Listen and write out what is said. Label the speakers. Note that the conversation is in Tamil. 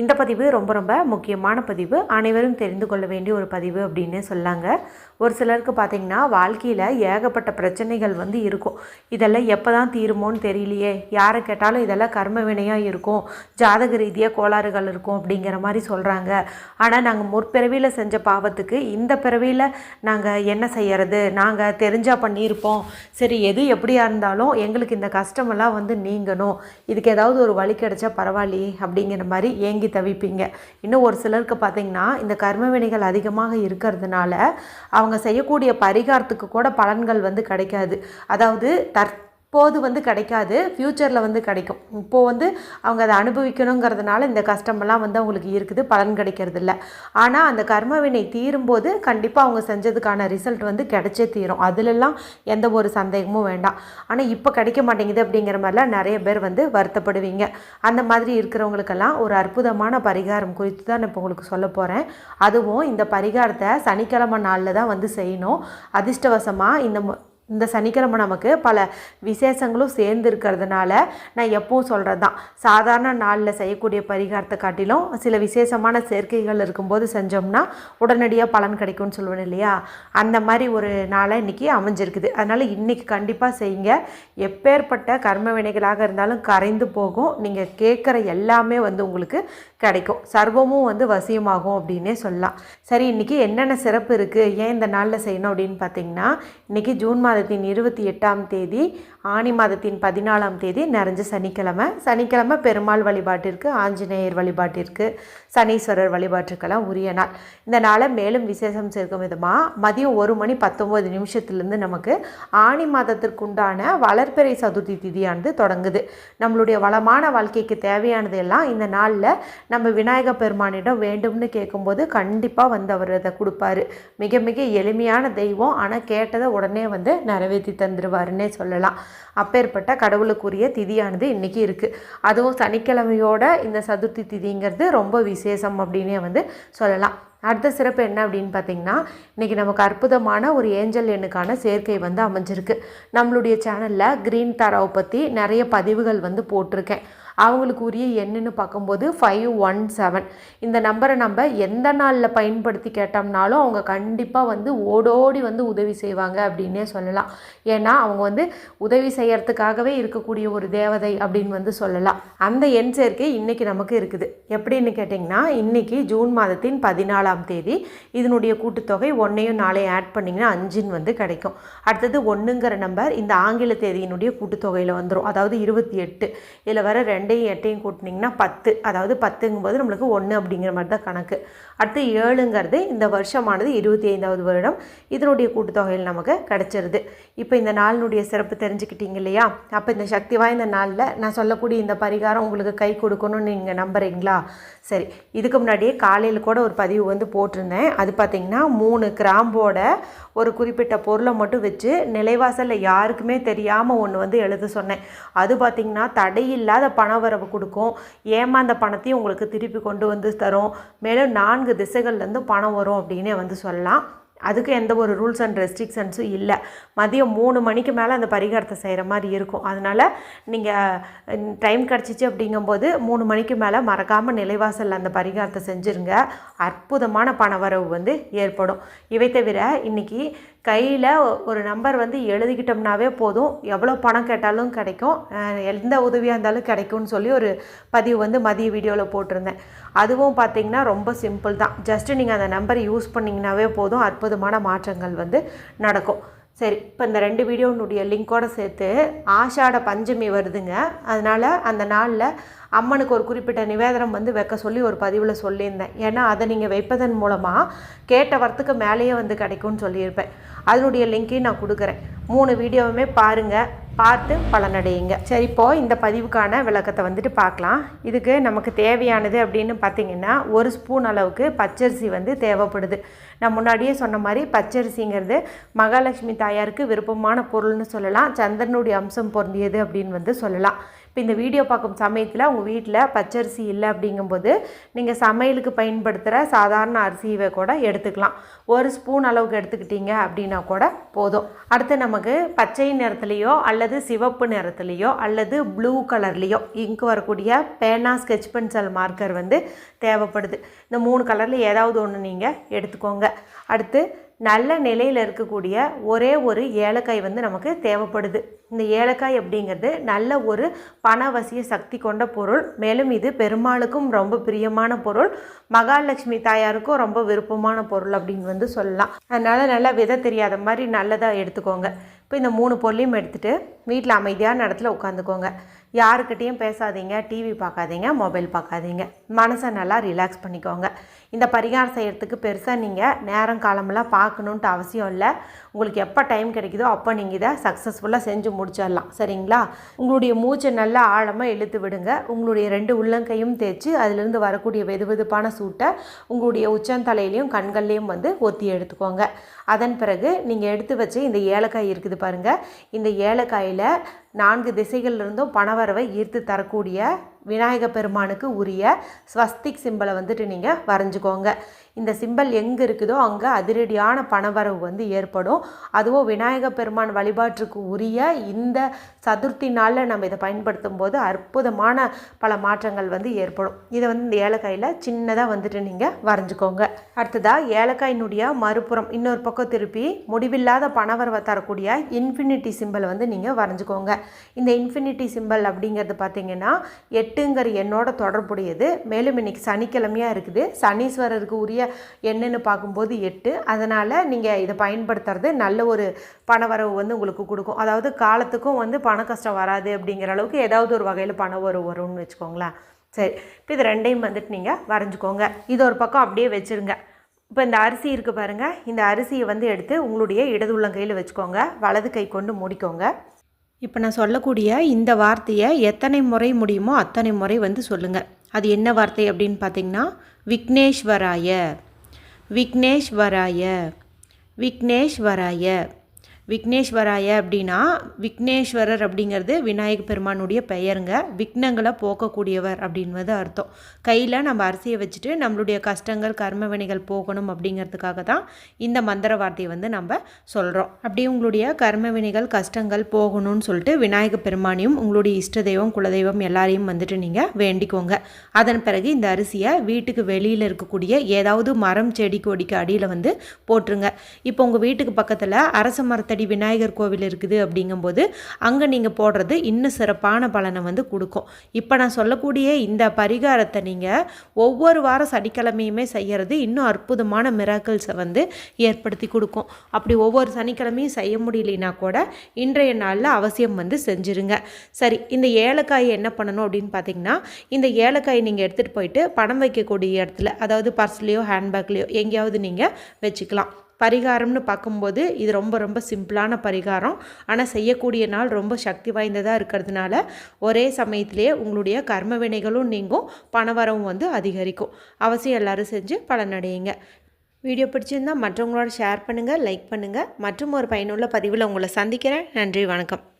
Speaker 1: இந்த பதிவு ரொம்ப ரொம்ப முக்கியமான பதிவு. அனைவரும் தெரிந்து கொள்ள வேண்டிய ஒரு பதிவு அப்படின்னு சொல்லாங்க. ஒரு சிலருக்கு பார்த்திங்கன்னா வாழ்க்கையில் ஏகப்பட்ட பிரச்சனைகள் வந்து இருக்கும். இதெல்லாம் எப்போ தான் தீருமோன்னு தெரியலையே. யாரை கேட்டாலும் இதெல்லாம் கர்ம வினையாக இருக்கும். ஜாதக ரீதியாக கோளாறுகள் இருக்கும் அப்படிங்கிற மாதிரி சொல்கிறாங்க ஆனால் நாங்கள் முற்பிறவியில் செஞ்ச பாவத்துக்கு இந்த பிறவியில் நாங்கள் என்ன செய்யறது? நாங்கள் தெரிஞ்சால் பண்ணியிருப்போம். சரி எது எப்படியாக இருந்தாலும் எங்களுக்கு இந்த கஷ்டமெல்லாம் வந்து நீங்கணும். இதுக்கு ஏதாவது ஒரு வழி கிடைச்சா பரவாயில்லையே அப்படிங்கிற மாதிரி ஏங்கி தவிப்பீங்க. இன்னும் ஒரு சிலருக்கு பார்த்தீங்கன்னா இந்த கர்ம வினைகள் அதிகமாக இருக்கிறதுனால அவங்க செய்யக்கூடிய பரிகாரத்துக்கு கூட பலன்கள் வந்து கிடைக்காது. அதாவது இப்போது வந்து கிடைக்காது ஃப்யூச்சரில் வந்து கிடைக்கும். இப்போது வந்து அவங்க அதை அனுபவிக்கணுங்கிறதுனால இந்த கஷ்டமெல்லாம் வந்து அவங்களுக்கு இருக்குது பலன் கிடைக்கிறது இல்லை ஆனால் அந்த கர்ம வினை தீரும்போது கண்டிப்பாக அவங்க செஞ்சதுக்கான ரிசல்ட் வந்து கிடைச்சே தீரும். அதிலெல்லாம் எந்த ஒரு சந்தேகமும் வேண்டாம். ஆனால் இப்போ கிடைக்க மாட்டேங்குது அப்படிங்கிற மாதிரிலாம் நிறைய பேர் வந்து வருத்தப்படுவீங்க. அந்த மாதிரி இருக்கிறவங்களுக்கெல்லாம் ஒரு அற்புதமான பரிகாரம் குறித்து தான் நான் இப்போ உங்களுக்கு சொல்ல போகிறேன் அதுவும் இந்த பரிகாரத்தை சனிக்கிழமை நாளில் தான் வந்து செய்யணும். அதிர்ஷ்டவசமாக இந்த இந்த சனிக்கிழமை நமக்கு பல விசேஷங்களும் சேர்ந்து இருக்கிறதுனால நான் எப்பவும் சொல்கிறது தான் சாதாரண நாளில் செய்யக்கூடிய பரிகாரத்தை காட்டிலும் சில விசேஷமான சேர்க்கைகள் இருக்கும்போது செஞ்சோம்னா உடனடியாக பலன் கிடைக்கும்னு சொல்லுவேன் இல்லையா? அந்த மாதிரி ஒரு நாளாக இன்றைக்கி அமைஞ்சிருக்குது. அதனால் இன்றைக்கி கண்டிப்பாக செய்யுங்க. எப்பேற்பட்ட கர்ம வினைகளாக இருந்தாலும் கரைந்து போகும். நீங்கள் கேட்குற எல்லாமே வந்து உங்களுக்கு கிடைக்கும். சர்வமும் வந்து வசியமாகும் அப்படின்னே சொல்லலாம். சரி இன்றைக்கி என்னென்ன சிறப்பு இருக்குது ஏன் இந்த நாளில் செய்யணும் அப்படின்னு பார்த்தீங்கன்னா இன்றைக்கி ஜூன் மாதம் மாதத்தின் இருபத்தி எட்டாம் தேதி ஆனி மாதத்தின் பதினாலாம் தேதி நிறைஞ்ச சனிக்கிழமை. சனிக்கிழமை பெருமாள் வழிபாட்டிற்கு ஆஞ்சநேயர் வழிபாட்டிற்கு சனீஸ்வரர் வழிபாட்டுக்கெல்லாம் உரிய நாள். இந்த நாளை மேலும் விசேஷம் சேர்க்கும் விதமாக மதியம் ஒரு மணி பத்தொம்போது நிமிஷத்துலேருந்து நமக்கு ஆனி மாதத்திற்குண்டான வளர்ப்பிறை சதுர்த்தி திதியானது தொடங்குது. நம்மளுடைய வளமான வாழ்க்கைக்கு தேவையானது எல்லாம் இந்த நாளில் நம்ம விநாயக பெருமானிடம் வேண்டும்னு கேட்கும்போது கண்டிப்பாக வந்து அவர் அதை கொடுப்பாரு. மிக மிக எளிமையான தெய்வம். ஆனால் கேட்டதை உடனே வந்து நிறைவேற்றி தந்துடுவாருன்னே சொல்லலாம். அப்பேற்பட்ட கடவுளுக்குரிய திதியானது இன்றைக்கி இருக்குது அதுவும் சனிக்கிழமையோட இந்த சதுர்த்தி திதிங்கிறது ரொம்ப விசேஷம் அப்படின்னே வந்து சொல்லலாம். அடுத்த சிறப்பு என்ன அப்படின்னு பார்த்தீங்கன்னா இன்றைக்கி நமக்கு அற்புதமான ஒரு ஏஞ்சல் எண்ணுக்கான சேர்க்கை வந்து அமைஞ்சிருக்கு. நம்மளுடைய சேனலில் க்ரீன் தாராவை பற்றி நிறைய பதிவுகள் வந்து போட்டிருக்கேன். அவங்களுக்கு உரிய எண்ணுன்னு பார்க்கும்போது ஃபைவ் ஒன் செவன் இந்த நம்பரை நம்ம எந்த நாளில் பயன்படுத்தி கேட்டோம்னாலும் அவங்க கண்டிப்பாக வந்து ஓடோடி வந்து உதவி செய்வாங்க அப்படின்னே சொல்லலாம். ஏன்னா அவங்க வந்து உதவி செய்யறதுக்காகவே இருக்கக்கூடிய ஒரு தேவதை அப்படின்னு வந்து சொல்லலாம். அந்த எண் சேர்க்கை இன்றைக்கி நமக்கு இருக்குது. எப்படின்னு கேட்டிங்கன்னா இன்றைக்கி ஜூன் மாதத்தின் பதினாலாம் தேதி இதனுடைய கூட்டுத்தொகை ஒன்றையும் நாளையும் ஆட் பண்ணிங்கன்னா அஞ்சுன்னு வந்து கிடைக்கும். அடுத்தது ஒன்றுங்கிற நம்பர் இந்த ஆங்கில தேதியினுடைய கூட்டுத்தொகையில் வந்துடும் அதாவது இருபத்தி எட்டு. இதில் வர ரெண்டு ரெண்டையும் எட்டையும் கூட்டினீங்கன்னா பத்து. அதாவது பத்துங்கும்போது நம்மளுக்கு ஒன்று அப்படிங்கிற மாதிரி தான் கணக்கு. அடுத்து ஏழுங்கிறது இந்த வருஷமானது இருபத்தி ஐந்தாவது வருடம். இதனுடைய கூட்டுத்தொகையில் நமக்கு கிடச்சிருது. இப்போ இந்த நாளினுடைய சிறப்பு தெரிஞ்சுக்கிட்டீங்க இல்லையா? அப்போ இந்த சக்தி வாய்ந்த நாளில் நான் சொல்லக்கூடிய இந்த பரிகாரம் உங்களுக்கு கை கொடுக்கணும்னு நீங்கள் நம்புறீங்களா? சரி இதுக்கு முன்னாடியே காலையில் கூட ஒரு பதிவு வந்து போட்டிருந்தேன். அது பார்த்திங்கன்னா மூணு கிராம்போட ஒரு குறிப்பிட்ட பொருளை மட்டும் வச்சு நிலைவாசலில் யாருக்குமே தெரியாமல் ஒன்று வந்து எழுத சொன்னேன். அது பார்த்திங்கன்னா தடையில்லாத பணவரவு கொடுக்கும். ஏமாந்த பணத்தையும் உங்களுக்கு திருப்பி கொண்டு வந்து தரும். மேலும் நான்கு திசைகள்லேருந்து பணம் வரும் அப்படின்னே வந்து சொல்லலாம். அதுக்கு எந்த ஒரு ரூல்ஸ் அண்ட் ரெஸ்ட்ரிக்ஷன்ஸும் இல்லை. மதியம் மூணு மணிக்கு மேலே அந்த பரிகாரத்தை செய்கிற மாதிரி இருக்கும். அதனால் நீங்கள் டைம் கிடச்சிச்சு அப்படிங்கும்போது மூணு மணிக்கு மேலே மறக்காமல் நிலைவாசலில் அந்த பரிகாரத்தை செஞ்சுருங்க. அற்புதமான பணவரவு வந்து ஏற்படும். இவை தவிர இன்றைக்கி கையில் ஒரு நம்பர் வந்து எழுதிக்கிட்டோம்னாவே போதும். எவ்வளோ பணம் கேட்டாலும் கிடைக்கும். எந்த உதவியாக இருந்தாலும் கிடைக்கும்னு சொல்லி ஒரு பதிவு வந்து மதிய வீடியோவில் போட்டிருந்தேன். அதுவும் பார்த்தீங்கன்னா ரொம்ப சிம்பிள் தான். ஜஸ்ட்டு நீங்கள் அந்த நம்பரை யூஸ் பண்ணிங்கனாவே போதும். அற்புதமான மாற்றங்கள் வந்து நடக்கும். சரி இப்போ இந்த ரெண்டு வீடியோனுடைய லிங்க்கோடு சேர்த்து ஆஷாட பஞ்சமி வருதுங்க. அதனால் அந்த நாளில் அம்மனுக்கு ஒரு குறிப்பிட்ட நிவேதனம் வந்து வைக்க சொல்லி ஒரு பதிவில் சொல்லியிருந்தேன். ஏன்னா அதை நீங்கள் வைப்பதன் மூலமாக கேட்ட வரத்துக்கு மேலேயே வந்து கிடைக்கும்னு சொல்லியிருப்பேன். அதனுடைய லிங்க்கையும் நான் கொடுக்குறேன். மூணு வீடியோவுமே பாருங்கள் பார்த்து பலனடையுங்க. சரி இப்போது இந்த பதிவுக்கான விளக்கத்தை வந்துட்டு பார்க்கலாம். இதுக்கு நமக்கு தேவையானது அப்படின்னு பார்த்தீங்கன்னா ஒரு ஸ்பூன் அளவுக்கு பச்சரிசி வந்து தேவைப்படுது. நான் முன்னாடியே சொன்ன மாதிரி பச்சரிசிங்கிறது மகாலட்சுமி தாயாருக்கு விருப்பமான பொருள்னு சொல்லலாம். சந்திரனுடைய அம்சம் பொருந்தியது அப்படின்னு வந்து சொல்லலாம். இப்போ இந்த வீடியோ பார்க்கும் சமயத்தில் உங்கள் வீட்டில் பச்சரிசி இல்லை அப்படிங்கும்போது நீங்கள் சமையலுக்கு பயன்படுத்துகிற சாதாரண அரிசியை கூட எடுத்துக்கலாம். ஒரு ஸ்பூன் அளவுக்கு எடுத்துக்கிட்டீங்க அப்படின்னா கூட போதும். அடுத்து நமக்கு பச்சை நிறத்துலேயோ அல்லது சிவப்பு நிறத்துலேயோ அல்லது ப்ளூ கலர்லேயோ இங்கு வரக்கூடிய பேனா ஸ்கெச் பென்சில் மார்க்கர் வந்து தேவைப்படுது. இந்த மூணு கலரில் ஏதாவது ஒன்று நீங்கள் எடுத்துக்கோங்க. அடுத்து நல்ல நிலையில் இருக்கக்கூடிய ஒரே ஒரு ஏலக்காய் வந்து நமக்கு தேவைப்படுது. இந்த ஏலக்காய் அப்படிங்கிறது நல்ல ஒரு பணவசிய சக்தி கொண்ட பொருள். மேலும் இது பெருமாளுக்கும் ரொம்ப பிரியமான பொருள். மகாலட்சுமி தாயாருக்கும் ரொம்ப விருப்பமான பொருள் அப்படின்னு வந்து சொல்லலாம். அதனால் நல்லா விதை தெரியாத மாதிரி நல்லதாக எடுத்துக்கோங்க. இப்போ இந்த மூணு பொருளையும் எடுத்துகிட்டு வீட்டில் அமைதியான இடத்துல உட்காந்துக்கோங்க. யாருக்கிட்டேயும் பேசாதீங்க டிவி பார்க்காதீங்க மொபைல் பார்க்காதீங்க. மனசை நல்லா ரிலாக்ஸ் பண்ணிக்கோங்க. இந்த பரிகாரம் செய்கிறதுக்கு பெருசாக நீங்கள் நேரம் காலமெல்லாம் பார்க்கணுன்ட்டு அவசியம் இல்லை. உங்களுக்கு எப்போ டைம் கிடைக்குதோ அப்போ நீங்கள் இதை சக்ஸஸ்ஃபுல்லாக செஞ்சு முடிச்சிடலாம். சரிங்களா? உங்களுடைய மூச்சை நல்லா ஆழமாக இழுத்து விடுங்க. உங்களுடைய ரெண்டு உள்ளங்கையும் தேய்ச்சி அதிலிருந்து வரக்கூடிய வெது வெதுப்பான சூட்டை உங்களுடைய உச்சந்தலையிலையும் கண்கள்லேயும் வந்து ஒத்தி எடுத்துக்கோங்க. அதன் பிறகு நீங்கள் எடுத்து வச்சு இந்த ஏலக்காய் இருக்குது பாருங்கள் இந்த ஏலக்காயில் நான்கு திசைகளிலிருந்தும் பணவரவை ஈர்த்து தரக்கூடிய விநாயக பெருமானுக்கு உரிய ஸ்வஸ்திக் சிம்பிளை வந்துட்டு நீங்கள் வரைஞ்சிக்கோங்க. இந்த சிம்பல் எங்கே இருக்குதோ அங்கே அதிரடியான பணவரவு வந்து ஏற்படும். அதுவும் விநாயக பெருமான் வழிபாட்டுக்கு உரிய இந்த சதுர்த்தி நாளில் நம்ம இதை பயன்படுத்தும் போது அற்புதமான பல மாற்றங்கள் வந்து ஏற்படும். இதை வந்து இந்த ஏலக்காயில் சின்னதாக வந்துட்டு நீங்கள் வரைஞ்சிக்கோங்க. அடுத்ததாக ஏலக்காயினுடைய மறுபுறம் இன்னொரு பக்கம் திருப்பி முடிவில்லாத பணவரவை தரக்கூடிய இன்ஃபினிட்டி சிம்பல் வந்து நீங்கள் வரைஞ்சிக்கோங்க. இந்த இன்ஃபினிட்டி சிம்பல் அப்படிங்கிறது பார்த்தீங்கன்னா எட்டுங்கிற எண்ணோட தொடர்புடையது. மேலும் இன்றைக்கி சனிக்கிழமையாக இருக்குது. சனீஸ்வரருக்கு உரிய எண்ணுன்னு பார்க்கும்போது எட்டு. அதனால் நீங்கள் இதை பயன்படுத்துறது நல்ல ஒரு பணவரவு வந்து உங்களுக்கு கொடுக்கும். அதாவது காலத்துக்கும் வந்து பண கஷ்டம் வராது அப்படிங்கிற அளவுக்கு ஏதாவது ஒரு வகையில் பண வரவு வரும்னு வச்சுக்கோங்களேன். சரி. இப்போ இது ரெண்டையும் வந்துட்டு நீங்கள் வரைஞ்சிக்கோங்க. இது ஒரு பக்கம் அப்படியே வச்சுருங்க. இப்போ இந்த அரிசி இருக்குது பாருங்கள் இந்த அரிசியை வந்து எடுத்து உங்களுடைய இடது உள்ளங்கையில் வச்சுக்கோங்க. வலது கை கொண்டு மூடிக்கோங்க. இப்போ நான் சொல்லக்கூடிய இந்த வார்த்தையை எத்தனை முறை முடியுமோ அத்தனை முறை வந்து சொல்லுங்கள் அது என்ன வார்த்தை அப்படின்னு பார்த்தீங்கன்னா விக்னேஸ்வராய விக்னேஸ்வராய விக்னேஸ்வராய விக்னேஸ்வராய அப்படின்னா விக்னேஸ்வரர் அப்படிங்கிறது விநாயக பெருமானுடைய பெயருங்க. விக்னங்களை போக்கக்கூடியவர் அப்படின்றது அர்த்தம். கையில் நம்ம அரிசியை வச்சுட்டு நம்மளுடைய கஷ்டங்கள் கர்மவினைகள் போகணும் அப்படிங்கிறதுக்காக தான் இந்த மந்திர வார்த்தையை வந்து நம்ம சொல்கிறோம் அப்படி உங்களுடைய கர்மவினைகள் கஷ்டங்கள் போகணும்னு சொல்லிட்டு விநாயக பெருமானையும் உங்களுடைய இஷ்ட தெய்வம் குலதெய்வம் எல்லாரையும் வந்துட்டு நீங்கள் வேண்டிக்கோங்க. அதன் பிறகு இந்த அரிசியை வீட்டுக்கு வெளியில் இருக்கக்கூடிய ஏதாவது மரம் செடி கொடிக்கு அடியில் வந்து போட்டுருங்க. இப்போ உங்கள் வீட்டுக்கு பக்கத்தில் அரச மரத்தை அடி விநாயகர் கோவில் இருக்குது அப்படிங்கும்போது அங்கே நீங்கள் போடுறது இன்னும் சிறப்பான பலனை வந்து கொடுக்கும். இப்போ நான் சொல்லக்கூடிய இந்த பரிகாரத்தை நீங்கள் ஒவ்வொரு வாரம் சனிக்கிழமையுமே செய்கிறது இன்னும் அற்புதமான மிராக்கிள்ஸை வந்து ஏற்படுத்தி கொடுக்கும். அப்படி ஒவ்வொரு சனிக்கிழமையும் செய்ய முடியலனா கூட இன்றைய நாளில் அவசியம் வந்து செஞ்சுருங்க. சரி இந்த ஏலக்காயை என்ன பண்ணணும் அப்படின்னு பார்த்தீங்கன்னா இந்த ஏலக்காயை நீங்கள் எடுத்துகிட்டு போயிட்டு பணம் வைக்கக்கூடிய இடத்துல அதாவது பர்ஸ்லேயோ ஹேண்ட்பேக்லேயோ எங்கேயாவது நீங்கள் வச்சுக்கலாம். பரிகாரம்னு பார்க்கும்போது இது ரொம்ப ரொம்ப சிம்பிளான பரிகாரம். ஆனால் செய்யக்கூடிய நாள் ரொம்ப சக்தி வாய்ந்ததாக இருக்கிறதுனால ஒரே சமயத்திலேயே உங்களுடைய கர்ம வினைகளும் நீங்கும் பணவரவும் வந்து அதிகரிக்கும். அவசியம் எல்லோரும் செஞ்சு பலனடையுங்க வீடியோ பிடிச்சிருந்தால் மற்றவங்களோட ஷேர் பண்ணுங்கள் லைக் பண்ணுங்கள் மற்றும் ஒரு பயனுள்ள பதிவில் உங்களை சந்திக்கிறேன். நன்றி வணக்கம்.